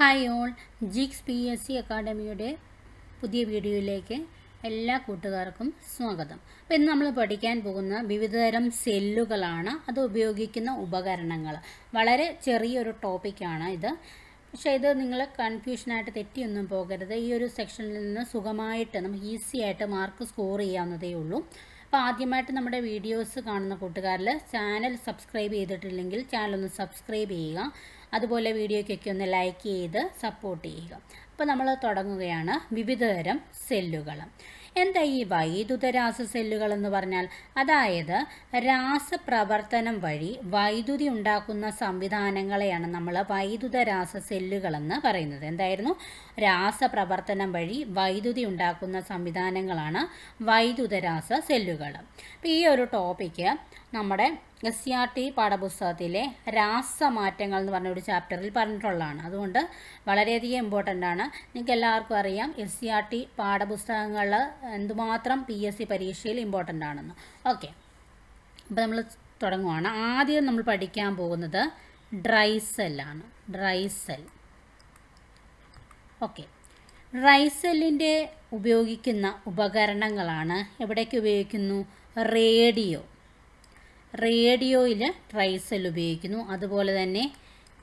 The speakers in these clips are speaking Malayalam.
Hi all. Jix P S C അക്കാഡമിയുടെ പുതിയ വീഡിയോയിലേക്ക് എല്ലാ കൂട്ടുകാർക്കും സ്വാഗതം. അപ്പോൾ ഇന്ന് നമ്മൾ പഠിക്കാൻ പോകുന്ന വിവിധതരം സെല്ലുകളാണ്. അത് ഉപയോഗിക്കുന്ന ഉപകരണങ്ങൾ. വളരെ ചെറിയൊരു ടോപ്പിക്കാണ് ഇത്. പക്ഷേ ഇത് നിങ്ങൾ കൺഫ്യൂഷനായിട്ട് തെറ്റിയൊന്നും പോകരുത്. ഈ ഒരു സെക്ഷനിൽ നിന്ന് സുഖമായിട്ട് നമുക്ക് ഈസി ആയിട്ട് മാർക്ക് സ്കോർ ചെയ്യാവുന്നതേ ഉള്ളൂ. അപ്പോൾ ആദ്യമായിട്ട് നമ്മുടെ വീഡിയോസ് കാണുന്ന കൂട്ടുകാരിൽ ചാനൽ സബ്സ്ക്രൈബ് ചെയ്തിട്ടില്ലെങ്കിൽ ചാനൽ ഒന്ന് സബ്സ്ക്രൈബ് ചെയ്യുക. അതുപോലെ വീഡിയോയ്ക്കൊക്കെ ഒന്ന് ലൈക്ക് ചെയ്ത് സപ്പോർട്ട് ചെയ്യുക. അപ്പോൾ നമ്മൾ തുടങ്ങുകയാണ് വിവിധതരം സെല്ലുകൾ. എന്താ ഈ വൈദ്യുത രാസ സെല്ലുകൾ എന്ന് പറഞ്ഞാൽ? അതായത് രാസപ്രവർത്തനം വഴി വൈദ്യുതി ഉണ്ടാക്കുന്ന സംവിധാനങ്ങളെയാണ് നമ്മൾ വൈദ്യുത രാസ സെല്ലുകളെന്ന് പറയുന്നത്. എന്തായിരുന്നു? രാസപ്രവർത്തനം വഴി വൈദ്യുതി ഉണ്ടാക്കുന്ന സംവിധാനങ്ങളാണ് വൈദ്യുത രാസ സെല്ലുകൾ. അപ്പോൾ ഈ ഒരു ടോപ്പിക്ക് നമ്മുടെ എസ് ആർ ടി പാഠപുസ്തകത്തിലെ രാസമാറ്റങ്ങൾ എന്ന് പറഞ്ഞ ഒരു ചാപ്റ്ററിൽ പറഞ്ഞിട്ടുള്ളതാണ്. അതുകൊണ്ട് വളരെയധികം ഇമ്പോർട്ടന്റ് ആണ്. നിങ്ങൾക്ക് എല്ലാവർക്കും അറിയാം എസ് ആർ ടി പാഠപുസ്തകങ്ങൾ എന്തുമാത്രം പി എസ് സി പരീക്ഷയിൽ ഇമ്പോർട്ടന്റ് ആണെന്ന്. ഓക്കെ അപ്പോൾ നമ്മൾ തുടങ്ങുവാണ്. ആദ്യം നമ്മൾ പഠിക്കാൻ പോകുന്നത് ഡ്രൈസെല്ലാണ് dry cell dry cell okay ഡ്രൈസെല്ലിന്റെ ഉപയോഗിക്കുന്ന ഉപകരണങ്ങളാണ് എവിടേക്ക് ഉപയോഗിക്കുന്നു? റേഡിയോ. റേഡിയോയിൽ ഡ്രൈ സെൽ ഉപയോഗിക്കുന്നു. അതുപോലെ തന്നെ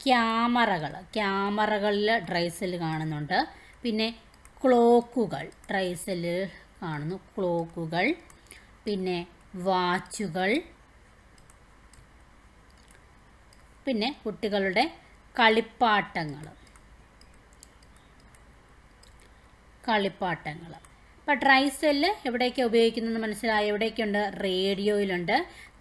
ക്യാമറകൾ ക്യാമറകളിൽ ഡ്രൈ സെല്ല് കാണുന്നുണ്ട്. പിന്നെ ക്ലോക്കുകൾ ഡ്രൈ സെല്ല് കാണുന്നു. ക്ലോക്കുകൾ പിന്നെ വാച്ചുകൾ പിന്നെ കുട്ടികളുടെ കളിപ്പാട്ടങ്ങൾ കളിപ്പാട്ടങ്ങൾ അപ്പോൾ ഡ്രൈ സെല്ല് എവിടേക്കാണ് ഉപയോഗിക്കുന്നത് മനസ്സിലായി? എവിടെയൊക്കെയുണ്ട്? റേഡിയോയിലുണ്ട്.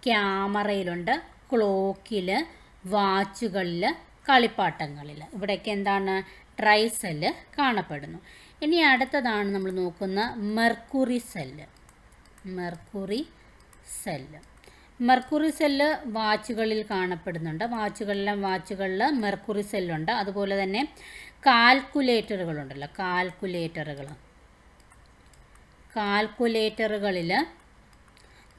ക്യാമറയിലുണ്ട്. ക്ലോക്കിൽ വാച്ചുകളിൽ കളിപ്പാട്ടങ്ങളിൽ ഇവിടെയൊക്കെ എന്താണ്? ട്രൈ സെല്ല് കാണപ്പെടുന്നു. ഇനി അടുത്തതാണ് നമ്മൾ നോക്കുന്ന mercury cell. Mercury cell. Mercury cell വാച്ചുകളിൽ കാണപ്പെടുന്നുണ്ട്. വാച്ചുകളിലും വാച്ചുകളിൽ മെർക്കുറി സെല്ലുണ്ട്. അതുപോലെ തന്നെ കാൽക്കുലേറ്ററുകളുണ്ടല്ലോ. കാൽക്കുലേറ്ററുകൾ കാൽക്കുലേറ്ററുകളിൽ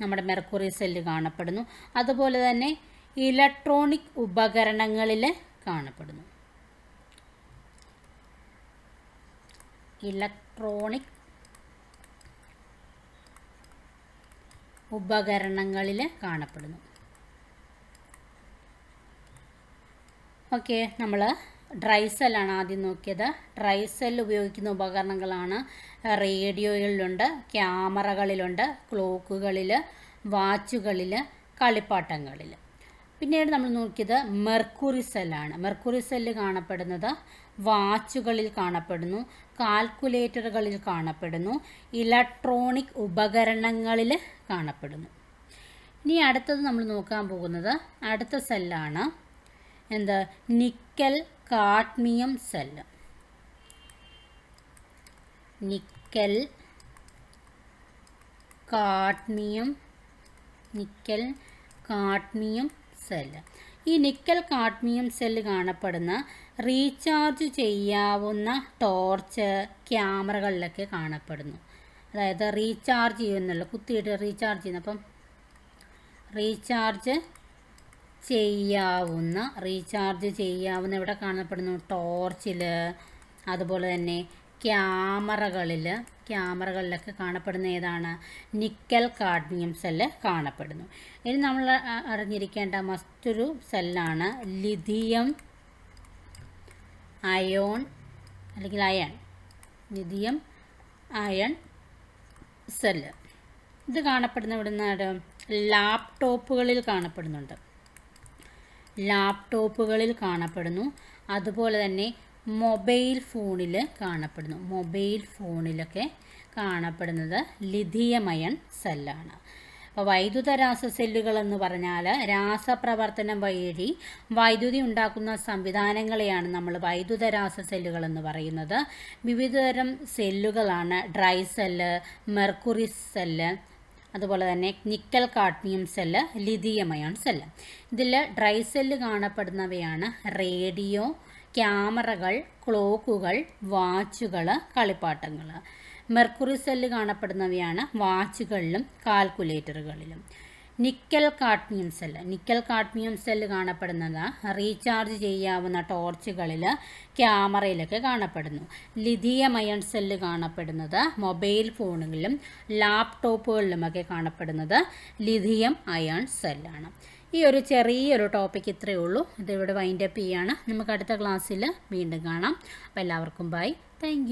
നമ്മുടെ മെർക്കുറി സെല്ല് കാണപ്പെടുന്നു. അതുപോലെ തന്നെ ഇലക്ട്രോണിക് ഉപകരണങ്ങളിൽ കാണപ്പെടുന്നു. ഇലക്ട്രോണിക് ഉപകരണങ്ങളിൽ കാണപ്പെടുന്നു. ഓക്കെ നമ്മൾ ഡ്രൈ സെല്ലാണ് ആദ്യം നോക്കിയത്. ഡ്രൈ സെൽ ഉപയോഗിക്കുന്ന ഉപകരണങ്ങളാണ് റേഡിയോയിലുണ്ട് ക്യാമറകളിലുണ്ട് ക്ലോക്കുകളിൽ വാച്ചുകളിൽ കളിപ്പാട്ടങ്ങളിൽ പിന്നീട് നമ്മൾ നോക്കിയത് മെർക്കുറി സെല്ലാണ്. മെർക്കുറി സെല്ല് കാണപ്പെടുന്നത് വാച്ചുകളിൽ കാണപ്പെടുന്നു കാൽക്കുലേറ്ററുകളിൽ കാണപ്പെടുന്നു ഇലക്ട്രോണിക് ഉപകരണങ്ങളിൽ കാണപ്പെടുന്നു. ഇനി അടുത്തത് നമ്മൾ നോക്കാൻ പോകുന്നത് അടുത്ത സെല്ലാണ്. എന്ത്? Nickel cadmium cell nickel cadmium nickel cadmium cell ഈ നിക്കൽ കാഡ്മിയം സെല്ല് കാണപ്പെടുന്ന റീചാർജ് ചെയ്യാവുന്ന ടോർച്ച് ക്യാമറകളിലൊക്കെ കാണപ്പെടുന്നു. അതായത് റീചാർജ് ചെയ്യുന്നുള്ള കുത്തിയിട്ട് റീചാർജ് ചെയ്യുന്ന. അപ്പം റീചാർജ് ചെയ്യാവുന്ന റീചാർജ് ചെയ്യാവുന്ന ഇവിടെ കാണപ്പെടുന്നു. ടോർച്ചിൽ അതുപോലെ തന്നെ ക്യാമറകളിൽ ക്യാമറകളിലൊക്കെ കാണപ്പെടുന്ന ഏതാണ്? നിക്കൽ കാഡ്മിയം സെല്ല് കാണപ്പെടുന്നു. ഇനി നമ്മൾ അറിഞ്ഞിരിക്കേണ്ട മറ്റൊരു സെല്ലാണ് ലിഥിയം അയോൺ അല്ലെങ്കിൽ അയൺ ലിഥിയം അയൺ സെല്ല്. ഇത് കാണപ്പെടുന്ന ഇവിടെ നിന്നാണ് ലാപ്ടോപ്പുകളിൽ കാണപ്പെടുന്നുണ്ട്. ലാപ്ടോപ്പുകളിൽ കാണപ്പെടുന്നു. അതുപോലെ തന്നെ മൊബൈൽ ഫോണിൽ കാണപ്പെടുന്നു. മൊബൈൽ ഫോണിലൊക്കെ കാണപ്പെടുന്നത് ലിഥിയമയൺ സെല്ലാണ്. അപ്പോൾ വൈദ്യുത രാസ സെല്ലുകൾ എന്ന് പറഞ്ഞാൽ രാസപ്രവർത്തനം വഴി വൈദ്യുതി ഉണ്ടാക്കുന്ന സംവിധാനങ്ങളെയാണ് നമ്മൾ വൈദ്യുത രാസ സെല്ലുകൾ എന്ന് പറയുന്നത്. വിവിധതരം സെല്ലുകളാണ് ഡ്രൈ സെല്ല് മെർക്കുറി സെല്ല് അതുപോലെ തന്നെ nickel cadmium cell lithium ion cell ഇതിൽ ഡ്രൈ സെല്ല് കാണപ്പെടുന്നവയാണ് റേഡിയോ ക്യാമറകൾ ക്ലോക്കുകൾ വാച്ചുകൾ കളിപ്പാട്ടങ്ങൾ. മെർക്കുറി സെല്ല് കാണപ്പെടുന്നവയാണ് വാച്ചുകളിലും കാൽക്കുലേറ്ററുകളിലും nickel cadmium cell nickel cadmium cell കാണപ്പെടുന്നത് റീചാർജ് ചെയ്യാവുന്ന ടോർച്ചുകളിൽ ക്യാമറയിലൊക്കെ കാണപ്പെടുന്നു. ലിഥിയം അയൺ സെല്ല് കാണപ്പെടുന്നത് മൊബൈൽ ഫോണുകളിലും ലാപ്ടോപ്പുകളിലുമൊക്കെ കാണപ്പെടുന്നത് ലിഥിയം അയൺ സെല്ലാണ് ഈ ഒരു ചെറിയൊരു ടോപ്പിക് ഇത്രയേ ഉള്ളൂ. ഇതിവിടെ വൈൻഡപ്പ് ചെയ്യാണ്. നമുക്ക് അടുത്ത ക്ലാസ്സിൽ വീണ്ടും കാണാം. അപ്പോൾ എല്ലാവർക്കും ബൈ താങ്ക്